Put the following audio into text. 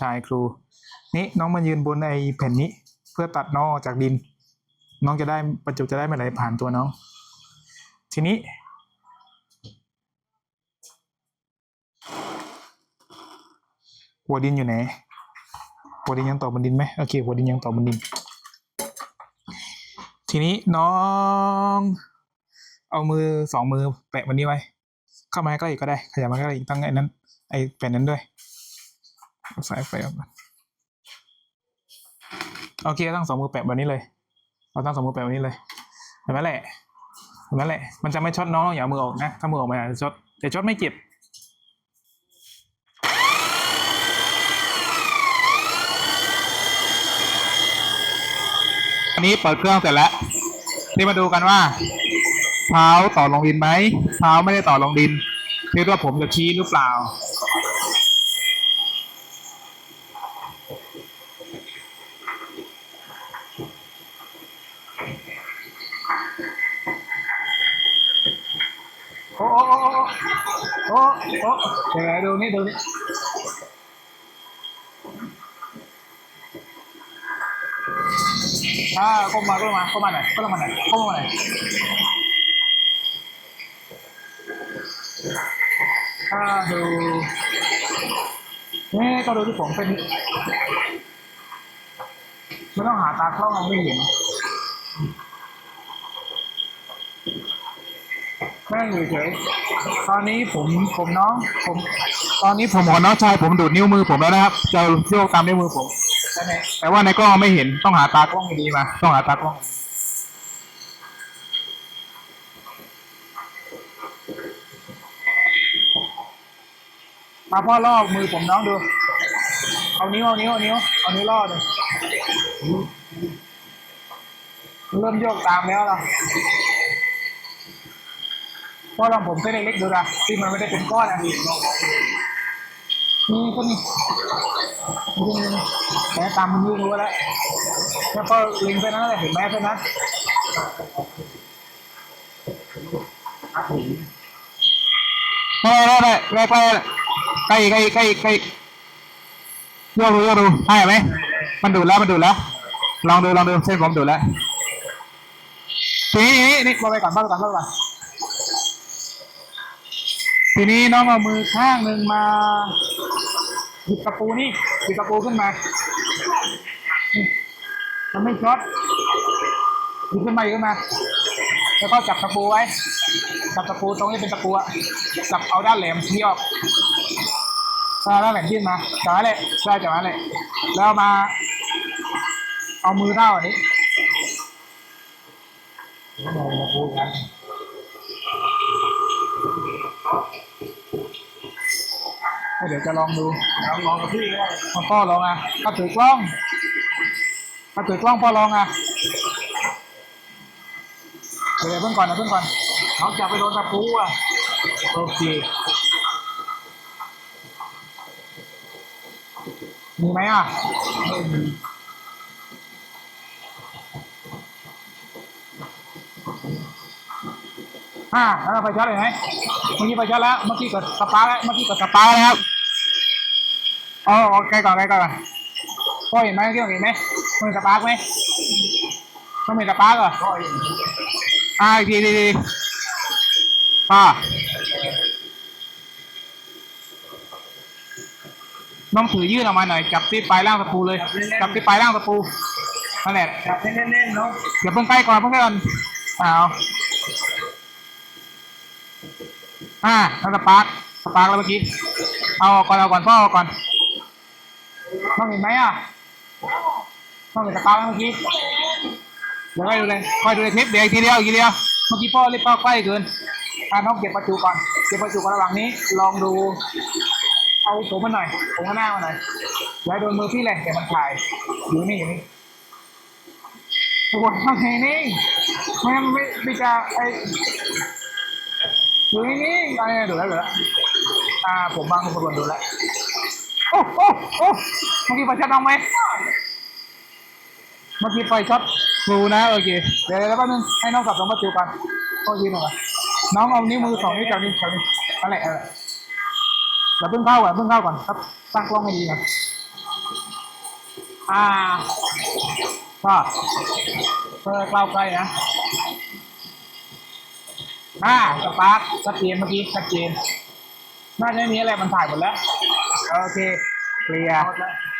ชายครู นี่น้องมายืนบนไอ้แผ่นนี้ เพื่อตัดน้องออกจากดิน น้องจะได้ประจุจะได้ไม่ไหลผ่านตัวน้อง ทีนี้ หัวดินอยู่ไหน หัวดินยังต่อบนดินไหมโอเคหัวดินยังต่อบนดิน ทีนี้น้อง เอามือสองมือแปะมันนี้ไว้ เข้ามาใกล้อีกก็ได้ ขยับมาใกล้อีกตั้งไอ้นั้น ไอ้แผ่นนั้นด้วย สายไฟออกมาโอเคตั้งสองมือแปะแบบนี้เลยเราตั้งสองมือแปะแบบนี้เลยเห็นไหมแหละเห็นไหมแหละ มันจะไม่ช็อตน้องอย่ามือออกนะ ถ้ามือออกมาจจะช็อตแต่ช็อตไม่เจ็บอันนี้เปิดเครื่องเสร็จแล้วนี่มาดูกันว่าเท้าต่อลงดินไหมเท้าไม่ได้ต่อลงดินคิดว่าผมจะชี้หรือเปล่า อ้โอ้โอ้โอ้โอ้โอ้เดี๋ยวดูนี่ดูนี่อ่าก้มมาก้มมาก้มมาหน่อยก้มมาหน่อยก้มมาหน่อยถ้าดูนี่ก็ดูที่ผมเป็นไม่ต้องหาตากล้องไม่เห็น แม่งอยู่เฉยตอนนี้ผมผมน้องผม ตอนนี้ผมกับน้องชายผมดูดนิ้วมือผมแล้วนะครับ จะโยกตามนิ้วมือผมแต่ว่าในกล้องไม่เห็นต้องหาตากล้องดีมา ต้องหาตากล้องมาพ่อล่อมือผมน้องดู เอานิ้วเอานิ้วเอานิ้วเอานิ้วล่อเลยเริ่มโยกตามแล้วล่ะ พ่อลองผมเส้นเล็กๆดูนะที่มันไม่ได้เป็นก้อนอะนี่ก็นี่นี่นี่แต่ตามมันยืดรู้แล้วแล้วก็เล็งไปนั้นแหละเห็นไหมไปนั้นเออได้ได้ได้ใกล้ใกล้ใกล้ใกล้ใกล้โยกดูโยกดูใช่ไหมมันดูดแล้วมันดูดแล้ว ลองดูลองดูเส้นผมดูดแล้วทีนี้นี่นี่มาไปก่อนมาไปก่อนมาไปก่อน ทีนี้น้องเอามือข้างหนึ่งมาหยิบตะปูนี่หยิบตะปูขึ้นมานี่มันไม่ช็อตหยิบขึ้นมาหยิบขึ้นมา แล้วก็จับตะปูไว้ จับตะปูตรงนี้เป็นตะปูอะจับเอาด้านแหลมที่ออกเอาด้านแหลมยื่นมาจับไว้เลยใช่จับไว้เลยแล้วเอามา เอามือเท่าอันนี้แล้วเอามาพูดกัน ดี๋ยวจะลองดูลองลองกับพี่ก็ได้พ่อลองอะถ้าถือกล้องถ้าถือกล้องพ่อลองอะเดี๋ยวเพิ่งก่อนนะเพิ่งก่อนน้องจับไปโดนตะปูอะโอเคมีไหมอะไม่มีอ่าแล้วไปช็อตเลยไหมเมื่อกี้ไปช็อตแล้ว เมื่อกี้กดสปาร์แล้ว เมื่อกี้กดสปาร์แล้วครับ อ๋อโอเคก่อนใกล้ก่อนพ่อเห็นไหมเมื่อกี้เห็นไหมมันมีสปาร์คไหมต้องมีสปาร์คเหรออ่าอีกทีดีดีป้าน้องถือยื่นออกมาหน่อยจับที่ปลายล่างตะปูเลยจับที่ปลายล่างตะปูนั่นแหละจับให้แน่นๆเนาะเดี๋ยวเพิ่งใกล้ก่อนเพิ่งใกล้ก่อนอ้าวอ่าแล้วสปาร์คสปาร์คแล้วเมื่อกี้เอาออกก่อนเอาก่อนพ่อเอาก่อน น้องเห็นไหมอะน้องเห็นสปาร์คแล้วเมื่อกี้เดี๋ยวค่อยดูเลยค่อยดูเลยคลิปเดี๋ยวอีกทีเดียวอีกทีเดียวเมื่อกี้พ่อเรีบพ่อใกล้เกินอาน้องเก็บประจุก่อนเก็บประจุก่อนระหว่างนี้ ลองดูเอาผมมาหน่อยผมข้างหน้ามาหน่อยอย่าโดนมือพี่เลยเดี๋ยวมันถ่ายอยู่นี่อยู่นี่ปวดทำไงนี่ไม่ไม่ไม่จะไออยู่นี่นี่อะไรดูแล้วดูแล้วอ่าผมบางคนคนดูแล้วโอ้โอ้โอ้ เมื่อกี้ไฟช็อตน้องไหมเมื่อกี้ไฟช็อตครูนะโอเคเดี๋ยวแล้วแป๊บนึงให้น้องกลับสองประตูกันก็ยืนหน่อยน้องเอานิ้วมือสองนิ้วจับนิ้วจับนิ้วอะไรเออเดี๋ยวเพิ่งเข้าก่อนเพิ่งเข้าก่อนครับตั้งกล้องให้ดีก่อนอ่าก็เปิดเล่าใกล้นะอ่าสปาร์คชัดเจนเมื่อกี้ชัดเจนน่าจะไม่มีอะไรมันถ่ายหมดแล้ว โอเคเคลียร์